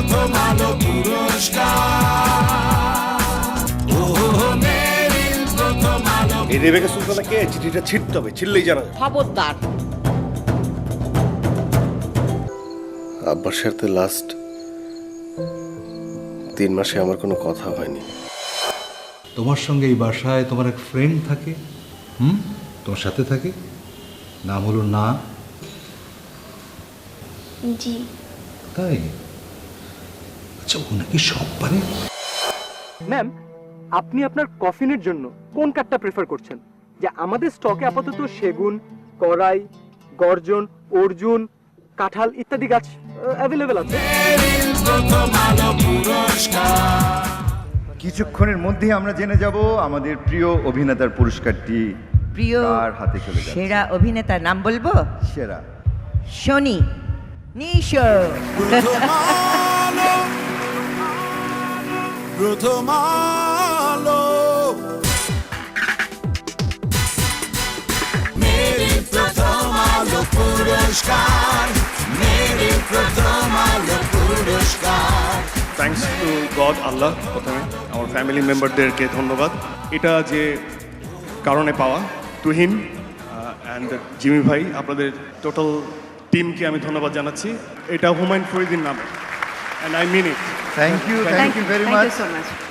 প্রথম আলো পুরস্কার। ও মেরিল প্রথম এই রেবেকা সুলতানাকে চিঠিটা ছিটতে হবে ছিললেই জানা যাবে। খবরদার। আব্বার সাথে লাস্ট তিন মাসে আমার কোনো কথা হয়নি। তোমার সঙ্গে এই বাসায় তোমার এক ফ্রেন্ড থাকে হুম? তোমার সাথে থাকে। নাম হলো না। জি। তাই? আচ্ছা ও নাকি সব পারে। ম্যাম আপনি আপনার কফিনের জন্য কোন কাঠটা প্রেফার করছেন? যে আমাদের স্টকে আপাতত সেগুন করাই গর্জন অর্জুন কাঁঠাল ইত্যাদি গাছ অ্যাভেলেবেল আছে। কিছুক্ষণের মধ্যেই আমরা জেনে যাব আমাদের প্রিয় অভিনেতার পুরস্কারটি প্রিয় কার হাতে চলে যাচ্ছে। সেরা অভিনেতার নাম বলব? সেরা। শনি নিশ। প্রথম আলো। মেরিল প্রথম আলো পুরস্কার মেরিল প্রথম আলো পুরস্কার। থ্যাঙ্কস টু গড আল্লাহ প্রথমে আমার ফ্যামিলি মেম্বারদেরকে ধন্যবাদ। এটা যে কারণে পাওয়া তুহিন অ্যান্ড জিমি ভাই, আপনাদের টোটাল টিমকে আমি ধন্যবাদ জানাচ্ছি। এটা হুমায়ুন ফরিদিন নামে। and I mean it. Thank you. Thank, thank you very thank much. Thank you so much.